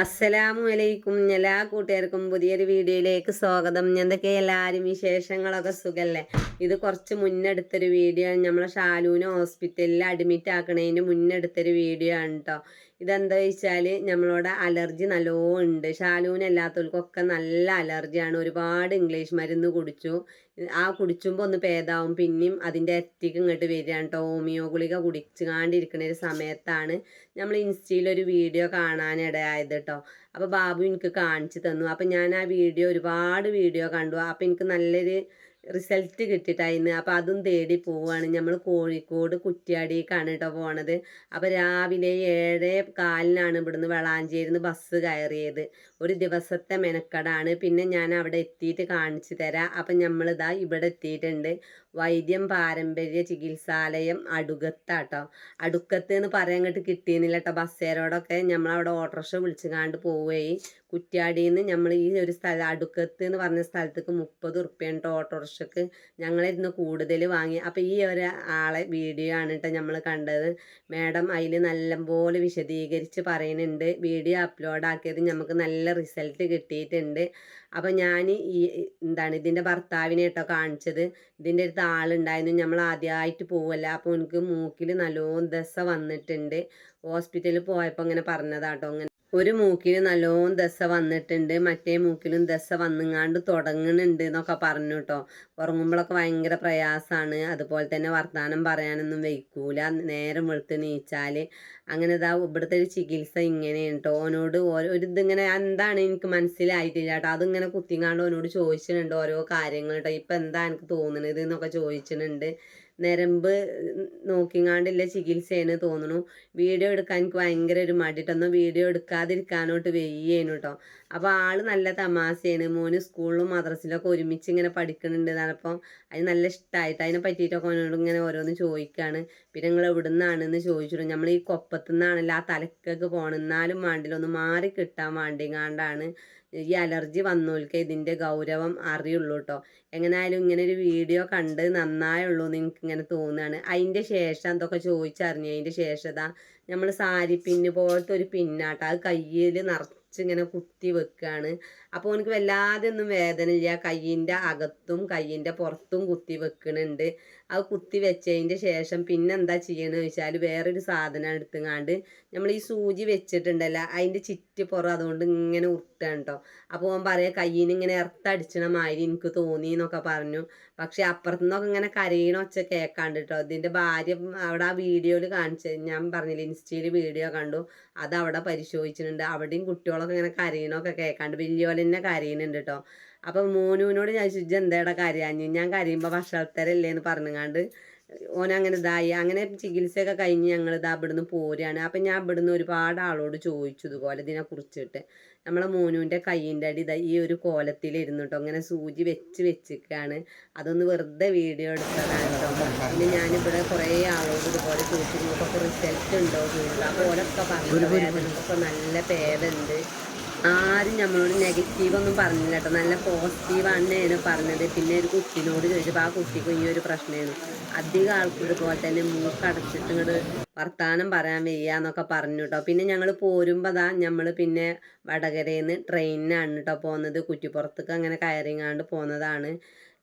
അസ്സലാമു അലൈക്കും. എല്ലാ കൂട്ടുകാർക്കും പുതിയൊരു വീഡിയോയിലേക്ക് സ്വാഗതം. എന്തൊക്കെ എല്ലാവരും വിശേഷങ്ങളൊക്കെ സുഖല്ലേ? ഇത് കുറച്ച് മുന്നെടുത്തൊരു വീഡിയോ ആണ്. നമ്മളെ ഷാലൂന് ഹോസ്പിറ്റലിൽ അഡ്മിറ്റ് ആക്കണതിന് മുന്നെടുത്തൊരു വീഡിയോ ആണ് കേട്ടോ ഇതെന്താ വെച്ചാൽ നമ്മളോട് അലർജി നല്ലോണം ഉണ്ട് ഷാലൂനല്ലാത്തവർക്കൊക്കെ നല്ല അലർജിയാണ്. ഒരുപാട് ഇംഗ്ലീഷ് മരുന്ന് കുടിച്ചു. ആ കുടിച്ചുമ്പോൾ ഒന്ന് ഭേദാവും. പിന്നെയും അതിന്റെ എത്തിക്ക് ഇങ്ങോട്ട് വരികയാണ് കേട്ടോ ഹോമിയോ ഗുളിക കുടിച്ചു കാണ്ടിരിക്കുന്ന ഒരു സമയത്താണ് നമ്മൾ ഇൻസ്റ്റയിലൊരു വീഡിയോ കാണാനിടയായത് കേട്ടോ അപ്പോൾ ബാബു എനിക്ക് കാണിച്ചു തന്നു. അപ്പോൾ ഞാൻ ആ വീഡിയോ ഒരുപാട് വീഡിയോ കണ്ടു. അപ്പോൾ എനിക്ക് നല്ലൊരു റിസൾട്ട് കിട്ടിയിട്ടായിരുന്നു അപ്പോൾ അതും തേടി പോവുകയാണ് നമ്മൾ കോഴിക്കോട് കുറ്റ്യാടിക്കാണ് കേട്ടോ പോണത്. അപ്പോൾ രാവിലെ ഏഴ് കാലിനാണ് ഇവിടുന്ന് വളാഞ്ചേരിന്ന് ബസ് കയറിയത്. ഒരു ദിവസത്തെ മെനക്കടാണ്. പിന്നെ ഞാൻ അവിടെ എത്തിയിട്ട് കാണിച്ചു തരാം. അപ്പം നമ്മളിതാ ഇവിടെ എത്തിയിട്ടുണ്ട് വൈദ്യം പാരമ്പര്യ ചികിത്സാലയം അടുക്കത്താട്ടോ അടുക്കത്ത് എന്ന് പറയാൻ ഇങ്ങോട്ട് കിട്ടിയിരുന്നില്ല കേട്ടോ ബസ്സേരോടൊക്കെ. നമ്മളവിടെ ഓട്ടോറിക്ഷ വിളിച്ചു കാണ്ട് പോവുകയും കുറ്റ്യാടിയിൽ നിന്ന് നമ്മൾ ഈ ഒരു സ്ഥലം അടുക്കത്ത് എന്ന് പറഞ്ഞ സ്ഥലത്തേക്ക് മുപ്പത് ഉറുപ്പ്യാണ് ഓട്ടോറിക്ഷക്ക് ഞങ്ങളിരുന്ന് കൂടുതൽ വാങ്ങി. അപ്പോൾ ഈ ഒരു ആളെ വീഡിയോ ആണ് കേട്ടോ നമ്മൾ കണ്ടത്. മാഡം അതിൽ നല്ലപോലെ വിശദീകരിച്ച് പറയുന്നുണ്ട് വീഡിയോ അപ്ലോഡ് ആക്കിയത് നമുക്ക് നല്ല റിസൾട്ട് കിട്ടിയിട്ടുണ്ട്. അപ്പോൾ ഞാൻ ഈ എന്താണ് ഇതിന്റെ ഭർത്താവിനെ കേട്ടോ കാണിച്ചത്. ഇതിന്റെ അടുത്ത് ആളുണ്ടായിരുന്നു. നമ്മൾ ആദ്യമായിട്ട് പോവല്ല. അപ്പോൾ എനിക്ക് മൂക്കിൽ നല്ലോണം ദശ വന്നിട്ടുണ്ട്. ഹോസ്പിറ്റലിൽ പോയപ്പോൾ ഇങ്ങനെ പറഞ്ഞതാട്ടോ അങ്ങനെ ഒരു മൂക്കിന് നല്ലോണം ദശ വന്നിട്ടുണ്ട്. മറ്റേ മൂക്കിലും ദശ വന്നുങ്ങാണ്ട് തുടങ്ങുന്നുണ്ട് എന്നൊക്കെ പറഞ്ഞു കേട്ടോ ഉറങ്ങുമ്പോഴൊക്കെ ഭയങ്കര പ്രയാസമാണ് അതുപോലെ തന്നെ വർത്തമാനം പറയാനൊന്നും വയ്ക്കൂല. നേരം വെളുത്ത് നീച്ചാൽ അങ്ങനെ ഇതാ ഇവിടുത്തെ ഒരു ചികിത്സ ഇങ്ങനെയാണ് കേട്ടോ ഓനോട് ഒരു ഇതിങ്ങനെ എന്താണ് എനിക്ക് മനസ്സിലായിട്ടില്ല കേട്ടോ അതിങ്ങനെ കുത്തിങ്ങാണ്ട് ഓനോട് ചോദിച്ചിട്ടുണ്ട് ഓരോ കാര്യങ്ങൾ കേട്ടോ ഇപ്പം എന്താ എനിക്ക് തോന്നുന്നത് എന്നൊക്കെ ചോദിച്ചിട്ടുണ്ട്. നരമ്പ് നോക്കിങ്ങാണ്ടില്ല ചികിത്സയാണ് തോന്നുന്നു വീഡിയോ എടുക്കാൻ എനിക്ക് ഭയങ്കര ഒരു മടിട്ടൊന്നും വീഡിയോ എടുക്കാതിരിക്കാനോട്ട് വെയ്യേനു കേട്ടോ അപ്പോൾ ആൾ നല്ല തമാശയാണ് മോന് സ്കൂളിലും മദ്രസിലൊക്കെ ഒരുമിച്ച് ഇങ്ങനെ പഠിക്കുന്നുണ്ട് അപ്പോൾ അതിന് നല്ല ഇഷ്ടമായിട്ട് അതിനെ പറ്റിയിട്ടൊക്കെ അവനോട് ഇങ്ങനെ ഓരോന്ന് ചോദിക്കുകയാണ് പിന്നെ നിങ്ങൾ എവിടെ നിന്നാണെന്ന് ചോദിച്ചിട്ടു നമ്മൾ ഈ കൊപ്പത്തുനിന്നാണല്ലോ ആ തലക്കൊക്കെ പോകണം എന്നാലും വേണ്ടില്ല. ഒന്ന് മാറി കിട്ടാൻ വേണ്ടിങ്ങാണ്ടാണ്. ഈ അലർജി വന്നോൽക്ക് ഇതിന്റെ ഗൗരവം അറിയുള്ളൂ കേട്ടോ എങ്ങനെയായാലും ഇങ്ങനെ ഒരു വീഡിയോ കണ്ട് നന്നായുള്ളൂ എന്ന് എനിക്ക് ഇങ്ങനെ തോന്നുകയാണ് അതിന്റെ ശേഷം എന്തൊക്കെ ചോദിച്ചറിഞ്ഞു? അതിന്റെ ശേഷം നമ്മൾ സാരി പിന്ന് പോലത്തെ ഒരു പിന്നാട്ടോ. അത് കയ്യിൽ നിറച്ച് ഇങ്ങനെ കുത്തി വെക്കുകയാണ് അപ്പോൾ എനിക്ക് വല്ലാതെ ഒന്നും വേദനയില്ല. കയ്യിന്റെ അകത്തും കയ്യിന്റെ പുറത്തും കുത്തി വെക്കുന്നുണ്ട് അത് കുത്തി വെച്ചതിന്റെ ശേഷം പിന്നെ എന്താ ചെയ്യണമെന്ന് വെച്ചാൽ വേറൊരു സാധനം എടുത്തുങ്ങാണ്ട് നമ്മൾ ഈ സൂചി വെച്ചിട്ടുണ്ടല്ലോ അതിന്റെ ചുറ്റിപ്പുറം അതുകൊണ്ട് ഇങ്ങനെ ഉരുട്ടാണ് കേട്ടോ അപ്പോൾ ഓൻ പറയാം കയ്യിന് ഇങ്ങനെ ഇറത്തടിച്ചണ മാതിരി എനിക്ക് തോന്നി എന്നൊക്കെ പറഞ്ഞു. പക്ഷെ അപ്പുറത്തു നിന്നൊക്കെ ഇങ്ങനെ കരയണ ഒച്ച കേൾക്കാണ്ട് കേട്ടോ ഇതിന്റെ ഭാര്യ അവിടെ ആ വീഡിയോയിൽ കാണിച്ചത് ഞാൻ പറഞ്ഞില്ല ഇൻസ്റ്റയിൽ വീഡിയോ കണ്ടു. അത് അവിടെ പരിശോധിച്ചിട്ടുണ്ട്. അവിടെയും കുട്ടികളൊക്കെ ഇങ്ങനെ കരയണമൊക്കെ കേൾക്കാണ്ട് വലിയ തന്നെ കരയുന്നുണ്ട് കേട്ടോ അപ്പം മോനുവിനോട് ഞാൻ ചോദിച്ചു എന്താടാ കരയാഞ്ഞ്? ഞാൻ കരയുമ്പോൾ ഭക്ഷണത്തരല്ലേ? എന്ന് പറഞ്ഞുങ്ങാണ്ട് ഓനങ്ങനെ ഇതായി. അങ്ങനെ ചികിത്സയൊക്കെ കഴിഞ്ഞ് ഞങ്ങൾ ഇതാ ഇവിടുന്ന് പോരുകയാണ് അപ്പം ഞാൻ ഇവിടുന്ന് ഒരുപാട് ആളോട് ചോദിച്ചു ഇതുപോലെ ഇതിനെ കുറിച്ചിട്ട്. നമ്മളെ മോനുവിന്റെ കയ്യിന്റെ അടി ഇതാ ഈ ഒരു കോലത്തിലിരുന്നു കേട്ടോ അങ്ങനെ സൂചി വെച്ച് വെച്ചിരിക്കുകയാണ് അതൊന്ന് വെറുതെ വീഡിയോ എടുത്തതാണ് കേട്ടോ പിന്നെ ഞാനിവിടെ കുറേ ആളോട് ഇതുപോലെ ചോദിച്ചു. നിങ്ങൾക്കൊക്കെ റിസൾട്ട് ഉണ്ടോ? ചോദിച്ചു. അപ്പോൾ ഓരൊക്കെ പറഞ്ഞു. നല്ല പേരുണ്ട് ആരും നമ്മളോട് നെഗറ്റീവ് ഒന്നും പറഞ്ഞില്ല കേട്ടോ നല്ല പോസിറ്റീവാണ് പറഞ്ഞത്. പിന്നെ ഒരു കുട്ടിനോട് ചോദിച്ചപ്പോൾ ആ കുട്ടിക്ക് ഈ ഒരു പ്രശ്നമായിരുന്നു അധികം ആൾക്കും ഇതുപോലെ തന്നെ മൂക്കടച്ചിട്ട് ഇങ്ങോട്ട് വർത്താനം പറയാൻ വയ്യ എന്നൊക്കെ പറഞ്ഞു കേട്ടോ പിന്നെ ഞങ്ങൾ പോരുമ്പോൾ അതാ നമ്മൾ പിന്നെ വടകരയിൽ നിന്ന് ട്രെയിനിനാണ് കേട്ടോ പോകുന്നത് കുറ്റിപ്പുറത്തേക്ക് അങ്ങനെ കയറിങ്ങാണ്ട് പോകുന്നതാണ്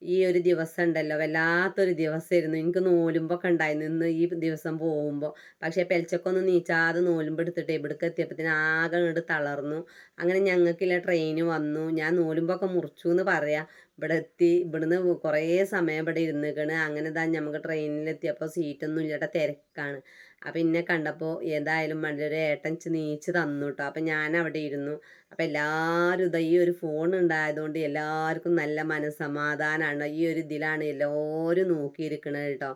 ഈ ഒരു ദിവസം ഉണ്ടല്ലോ. വല്ലാത്തൊരു ദിവസമായിരുന്നു എനിക്ക് നോലുമ്പൊക്കെ ഉണ്ടായിരുന്നു ഇന്ന് ഈ ദിവസം പോകുമ്പോൾ പക്ഷേ പെൽച്ചക്കൊന്നും നീച്ചാതെ നോലുമ്പ് എടുത്തിട്ട് ഇവിടേക്ക് എത്തിയപ്പോഴത്തേന് ആകെ അങ്ങോട്ട് തളർന്നു. അങ്ങനെ ഞങ്ങൾക്കില്ല ട്രെയിന് വന്നു. ഞാൻ നോലുമ്പൊക്കെ മുറിച്ചു എന്ന് പറയാം. ഇവിടെ എത്തി. ഇവിടുന്ന് കുറേ സമയം ഇവിടെ ഇരുന്നിക്കണ്. അങ്ങനെ താ നമുക്ക് ട്രെയിനിലെത്തിയപ്പോൾ സീറ്റൊന്നും ഇല്ലാത്ത തിരക്കാണ്. അപ്പം എന്നെ കണ്ടപ്പോൾ ഏതായാലും ഒരു ഏട്ടൻ നീച്ച് തന്നു കേട്ടോ അപ്പം ഞാൻ അവിടെ ഇരുന്നു. അപ്പം എല്ലാവരും ഇതാ ഈ ഒരു ഫോൺ ഉണ്ടായതുകൊണ്ട് എല്ലാവർക്കും നല്ല മനസ്സമാധാനമാണ് ഈ ഒരു ഇതിലാണ് എല്ലാവരും നോക്കിയിരിക്കണത് കേട്ടോ.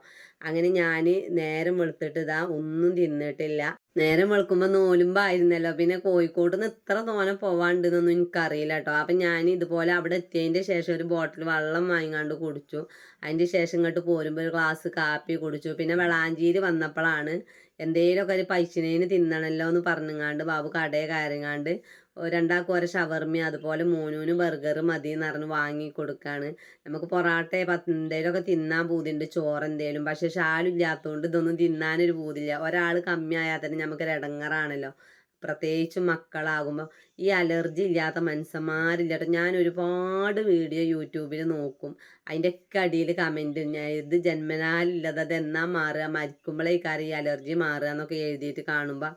അങ്ങനെ ഞാൻ നേരം വെളുത്തിട്ട് ഇതാ ഒന്നും തിന്നിട്ടില്ല. നേരം വെളുക്കുമ്പോൾ നോലുമ്പായിരുന്നല്ലോ. പിന്നെ കോഴിക്കോട് നിന്ന് ഇത്ര തോനെ പോവാണ്ടെന്നൊന്നും എനിക്കറിയില്ല കേട്ടോ അപ്പം ഞാൻ ഇതുപോലെ അവിടെ എത്തിയതിന്റെ ശേഷം ഒരു ബോട്ടിൽ വെള്ളം വാങ്ങിക്കാണ്ട് കുടിച്ചു. അതിന്റെ ശേഷം ഇങ്ങോട്ട് പോരുമ്പോൾ ഒരു ഗ്ലാസ് കാപ്പി കുടിച്ചു. പിന്നെ വെളാഞ്ചേരി വന്നപ്പോഴാണ് എന്തേലുമൊക്കെ ഒരു പൈസനേന് തിന്നണല്ലോ എന്ന് പറഞ്ഞങ്ങാണ്ട് ബാബു കടയെ കയറിങ്ങാണ്ട് രണ്ടാൾക്കും ഓരോ ഷവർമ്മ അതുപോലെ മോനൂന് ബർഗർ മതി എന്ന് പറഞ്ഞ് വാങ്ങി കൊടുക്കുകയാണ് നമുക്ക് പൊറാട്ട പത്ത് എന്തേലുമൊക്കെ തിന്നാൻ പൂതിണ്ട് ചോറ് എന്തേലും. പക്ഷെ ഷാലില്ലാത്തതുകൊണ്ട് ഇതൊന്നും തിന്നാനൊരു പൂതില്ല ഒരാൾ കമ്മിയായാൽ തന്നെ നമുക്കൊരു ഇടങ്ങറാണല്ലോ പ്രത്യേകിച്ച് മക്കളാകുമ്പോൾ ഈ അലർജി ഇല്ലാത്ത മനുഷ്യന്മാരില്ല കേട്ടോ ഞാൻ ഒരുപാട് വീഡിയോ യൂട്യൂബിൽ നോക്കും. അതിന്റെ ഒക്കെ അടിയിൽ കമന്റ് ഞാൻ ഇത് ജന്മനാലില്ലത് അത് എന്നാ മാറുക? മരിക്കുമ്പോഴേക്കാരം ഈ അലർജി മാറുക എന്നൊക്കെ എഴുതിയിട്ട് കാണുമ്പോൾ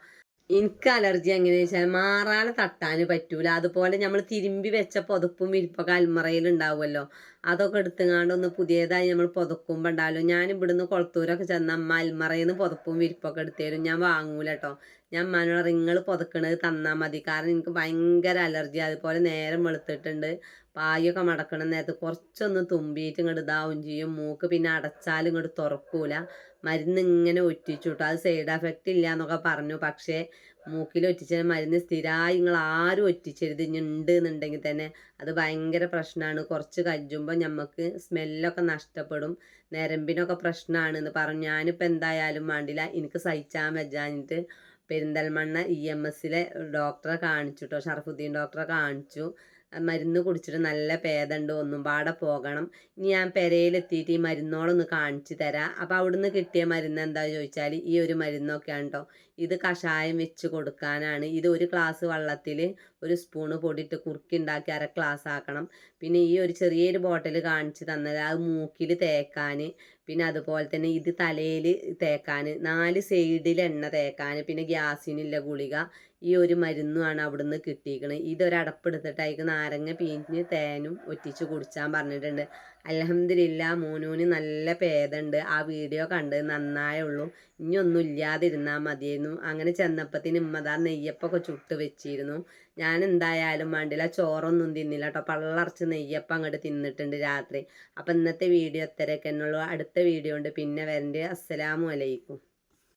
എനിക്ക് അലർജി എങ്ങനെയാ വെച്ചാൽ മാറാതെ തട്ടാൻ പറ്റൂല. അതുപോലെ നമ്മൾ തിരുമ്പി വെച്ച പുതപ്പും വിരിപ്പൊക്കെ അൽമറയിൽ ഉണ്ടാവുമല്ലോ. അതൊക്കെ എടുത്തുങ്ങാണ്ട് ഒന്ന് പുതിയതായി നമ്മൾ പുതക്കുമ്പോൾ ഉണ്ടാവല്ലോ. ഞാൻ ഇവിടുന്ന് കൊളത്തൂരൊക്കെ ചെന്ന അമ്മ അൽമറയിൽ നിന്ന് പുതപ്പും വിരിപ്പൊക്കെ എടുത്തു തരും. ഞാൻ വാങ്ങൂല കേട്ടോ. ഞാൻ അമ്മാനോട് നിങ്ങൾ പുതക്കണത് തന്നാൽ മതി. കാരണം എനിക്ക് ഭയങ്കര അലർജി. അതുപോലെ നേരം വെളുത്തിട്ടുണ്ട്. പായൊക്കെ മടക്കണ നേരത്ത് കുറച്ചൊന്ന് തുമ്പിയിട്ട് ഇങ്ങോട്ട് ഇതാവും ചെയ്യും. മൂക്ക് പിന്നെ അടച്ചാലും ഇങ്ങോട്ട് തുറക്കൂല. മരുന്ന് ഇങ്ങനെ ഒറ്റിച്ചു കേട്ടോ അത് സൈഡ് എഫക്റ്റ് ഇല്ല എന്നൊക്കെ പറഞ്ഞു. പക്ഷേ മൂക്കിൽ ഒറ്റിച്ച മരുന്ന് സ്ഥിരമായി നിങ്ങൾ ആരും ഒറ്റിച്ചരുത്. ഉണ്ട് എന്നുണ്ടെങ്കിൽ തന്നെ അത് ഭയങ്കര പ്രശ്നമാണ് കുറച്ച് കജ്ജുമ്പോൾ നമുക്ക് സ്മെല്ലൊക്കെ നഷ്ടപ്പെടും. നരമ്പിനൊക്കെ പ്രശ്നമാണ് എന്ന് പറഞ്ഞു. ഞാനിപ്പോൾ എന്തായാലും വേണ്ടില്ല എനിക്ക് സഹിച്ചാൻ വെച്ചാഞ്ഞിട്ട് പെരിന്തൽമണ്ണ ഇ എം എസിലെ ഡോക്ടറെ കാണിച്ചു കേട്ടോ ഷറഫുദ്ദീൻ ഡോക്ടറെ കാണിച്ചു. മരുന്ന് കുടിച്ചിട്ട് നല്ല പേദണ്ട് ഒന്നും പാടെ പോകണം. ഇനി ഞാൻ പെരയിലെത്തിയിട്ട് ഈ മരുന്നോളൊന്ന് കാണിച്ചു തരാം. അപ്പോൾ അവിടുന്ന് കിട്ടിയ മരുന്ന് എന്താ ചോദിച്ചാൽ ഈ ഒരു മരുന്നൊക്കെയാണ് കേട്ടോ ഇത് കഷായം വെച്ച് കൊടുക്കാനാണ്. ഇത് ഒരു ഗ്ലാസ് വെള്ളത്തിൽ ഒരു സ്പൂണ് പൊടിയിട്ട് കുറുക്കി ഉണ്ടാക്കി അര ഗ്ലാസ് ആക്കണം. പിന്നെ ഈ ഒരു ചെറിയൊരു ബോട്ടിൽ കാണിച്ച് തന്നത് അത് മൂക്കിൽ തേക്കാൻ പിന്നെ അതുപോലെ തന്നെ ഇത് തലയിൽ തേക്കാൻ നാല് സൈഡിൽ എണ്ണ തേക്കാൻ പിന്നെ ഗ്യാസിനുള്ള ഗുളിക. ഈ ഒരു മരുന്നുമാണ് അവിടുന്ന് കിട്ടിയിരിക്കുന്നത് ഇതൊരടപ്പെടുത്തിട്ട് അതിക്ക് നാരങ്ങ പിഴിഞ്ഞ് തേനും ഒറ്റിച്ച് കുടിച്ചാൻ പറഞ്ഞിട്ടുണ്ട്. അലഹമില്ല മോനൂന് നല്ല ഭേദമുണ്ട്. ആ വീഡിയോ കണ്ട് നന്നായേ ഉള്ളൂ. ഇനിയൊന്നും ഇല്ലാതിരുന്നാൽ മതിയായിരുന്നു. അങ്ങനെ ചെന്നപ്പത്തിന് നെയ്യപ്പം നെയ്യപ്പൊക്കെ ചുട്ട് വെച്ചിരുന്നു. ഞാൻ എന്തായാലും വേണ്ടില്ല ചോറൊന്നും തിന്നില്ല കേട്ടോ പള്ളറച്ച് നെയ്യപ്പം അങ്ങോട്ട് തിന്നിട്ടുണ്ട് രാത്രി. അപ്പം ഇന്നത്തെ വീഡിയോ ഇത്രയൊക്കെ എന്നുള്ളൂ അടുത്ത വീഡിയോ ഉണ്ട്. പിന്നെ വരണ്ടേ. അസ്സലാമു അലൈക്കും.